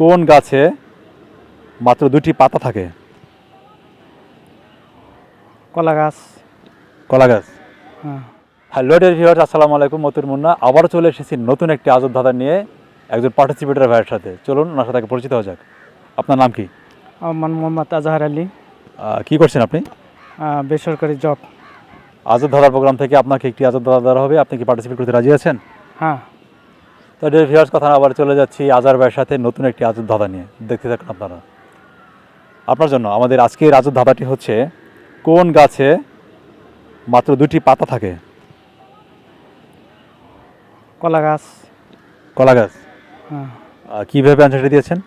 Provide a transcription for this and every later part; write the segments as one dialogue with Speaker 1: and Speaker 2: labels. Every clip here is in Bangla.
Speaker 1: কোন গাছে মাত্র দুটি পাতা থাকে?
Speaker 2: কলা গাছ।
Speaker 1: কলা গাছ।
Speaker 2: হ্যাঁ।
Speaker 1: হ্যালো ডিয়ার ভিউয়ার্স আসসালামু আলাইকুম মতুর মুন্না। আবারও চলে এসেছি নতুন একটি আজব ধাঁধা নিয়ে একজন পার্টিসিপেটর ভাইয়ের সাথে। চলুন ওনার সাথে পরিচিত হওয়া যাক। আপনার নাম কি?
Speaker 2: আমার মোহাম্মদ আজহার আলী।
Speaker 1: কি করছেন আপনি?
Speaker 2: বেসরকারি জব
Speaker 1: আজব ধাঁধার প্রোগ্রাম থেকে আপনাকে একটি আজব ধাঁধা দেওয়া হবে। আপনি কি পার্টিসিপেট করতে রাজি আছেন?
Speaker 2: হ্যাঁ।
Speaker 1: তো ডিয়ার ভিউয়ার্স কথা আবার চলে যাচ্ছি আজার ভাইয়ের সাথে নতুন একটি আজব ধাঁধা নিয়ে। দেখতে থাকুন আপনারা। আপনার জন্য আমাদের আজকের আজব ধাঁধাটি হচ্ছে কোন গাছে মাত্র দুটি পাতা থাকে?
Speaker 2: কলা গাছ।
Speaker 1: কলা গাছ?
Speaker 2: হ্যাঁ।
Speaker 1: কীভাবে অ্যান্সারটি দিয়েছেন?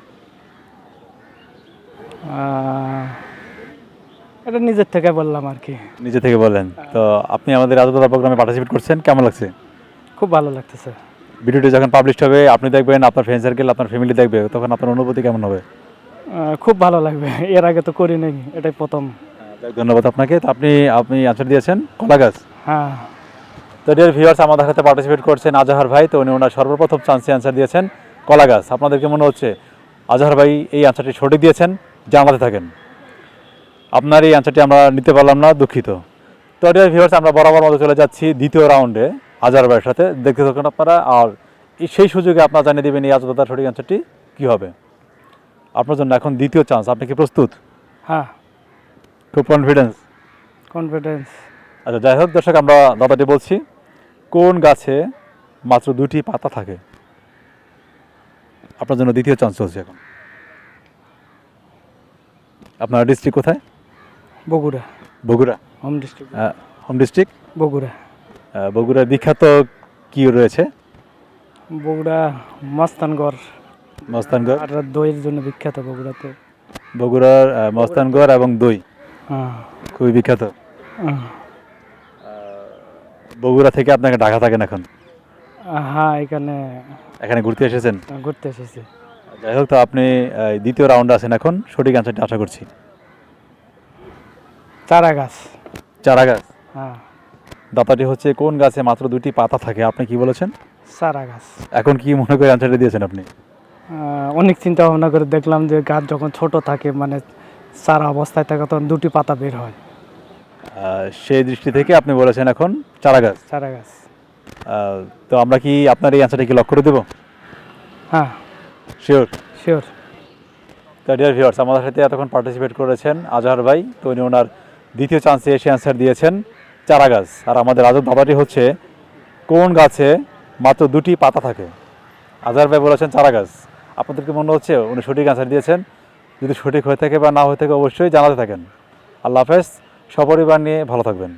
Speaker 2: এটা নিজের থেকে বললাম আর কি।
Speaker 1: নিজে থেকে বলেন। তো আপনি আমাদের ধাঁধা প্রোগ্রামে পার্টিসিপেট করছেন কেমন লাগছে?
Speaker 2: খুব ভালো লাগতেছে।
Speaker 1: ভিডিওটি যখন পাবলিশ হবে আপনি দেখবেন আপনার ফ্রেন্ড সার্কেল আপনার ফ্যামিলি দেখবে তখন আপনার অনুভূতি কেমন হবে?
Speaker 2: খুব ভালো লাগবে। এর আগে তো করি নাই এটাই প্রথম।
Speaker 1: ধন্যবাদ আপনাকে। তো আপনি আপনি আনসার দিয়েছেন কলা গাছ।
Speaker 2: হ্যাঁ।
Speaker 1: তো ডিয়ার ভিউয়ার্স আমাদের সাথে পার্টিসিপেট করছেন আজহার ভাই তো উনি ওনার সর্বপ্রথম চান্সে আনসার দিয়েছেন কলা গাছ। আপনাদেরকে মনে হচ্ছে? আজহার ভাই এই আনসারটি সঠিক দিয়েছেন? জানাতে থাকেন। আপনার এই আনসারটি আমরা নিতে পারলাম না দুঃখিত। তো ডিয়ার ভিউয়ার্স আমরা বরাবর মতো চলে যাচ্ছি দ্বিতীয় রাউন্ডে ভাইয়ের সাথে দেখতে থাকুন আপনারা। আর এই সেই সুযোগে আপনারা জানিয়ে দেবেন এই আজদার সঠিক অ্যান্সারটি কী হবে। আপনার জন্য এখন দ্বিতীয় চান্স আপনি কি প্রস্তুত?
Speaker 2: হ্যাঁ।
Speaker 1: খুব কনফিডেন্স
Speaker 2: কনফিডেন্স
Speaker 1: আচ্ছা যাই হোক দর্শক আমরা দাদাটি বলছি কোন গাছে মাত্র দুটি পাতা থাকে? আপনার জন্য দ্বিতীয় চান্স চলছে এখন। আপনার ডিস্ট্রিক্ট কোথায়?
Speaker 2: Bogura.
Speaker 1: Bogura.
Speaker 2: Home district
Speaker 1: home district
Speaker 2: Bogura.
Speaker 1: বগুড়ার বিখ্যাত কি রয়েছে?
Speaker 2: বগুড়া মস্তানগড়।
Speaker 1: মস্তানগড়।
Speaker 2: আর দইয়ের জন্য বিখ্যাত বগুড়াতে।
Speaker 1: বগুড়ার মস্তানগড় এবং দই।
Speaker 2: হ্যাঁ।
Speaker 1: খুবই বিখ্যাত।
Speaker 2: হ্যাঁ।
Speaker 1: বগুড়া থেকে আপনাকে ঢাকা থাকেন এখন?
Speaker 2: হ্যাঁ এখানে
Speaker 1: এখানে ঘুরতে এসেছেন?
Speaker 2: ঘুরতে এসেছি।
Speaker 1: যাই হোক তো আপনি দ্বিতীয় রাউন্ডে আছেন এখন। সঠিক অ্যান্সারটি আশা করছি।
Speaker 2: চারা গাছ
Speaker 1: চারা গাছ
Speaker 2: হ্যাঁ।
Speaker 1: দাতাটি হচ্ছে কোন গাছে মাত্র দুটি পাতা থাকে? আপনি কি বলেছেন?
Speaker 2: চারা গাছ।
Speaker 1: এখন কি মনে করে অ্যান্সারটা দিয়েছেন আপনি?
Speaker 2: অনেক চিন্তা ভাবনা করে দেখলাম যে গাছ যখন ছোট থাকে মানে চারা অবস্থায় থাকে তখন দুটি পাতা বের হয়।
Speaker 1: সেই দৃষ্টি থেকে আপনি বলেছেন এখন চারা গাছ।
Speaker 2: চারা গাছ।
Speaker 1: তো আমরা কি আপনার এই অ্যান্সারটা কি লক্ষ্য করে দেবো?
Speaker 2: হ্যাঁ।
Speaker 1: শিওর
Speaker 2: শিওর
Speaker 1: তো ডিয়ার ভিউয়ার্স আমাদের সাথে এতক্ষণ পার্টিসিপেট করেছেন আজহার ভাই তো উনি ওনার দ্বিতীয় চান্সে এসে অ্যান্সার দিয়েছেন। চারা গাছ আর আমাদের আজব ধাঁধাটি হচ্ছে কোন গাছে মাত্র দুটি পাতা থাকে। আজহার ভাই বলেছেন চারা গাছ আপনাদেরকে মনে হচ্ছে? উনি সঠিক আনসার দিয়েছেন। যদি সঠিক হয়ে থাকে বা না হয়ে থাকে অবশ্যই জানাতে থাকেন। আল্লাহ হাফেজ। সপরিবার নিয়ে ভালো থাকবেন।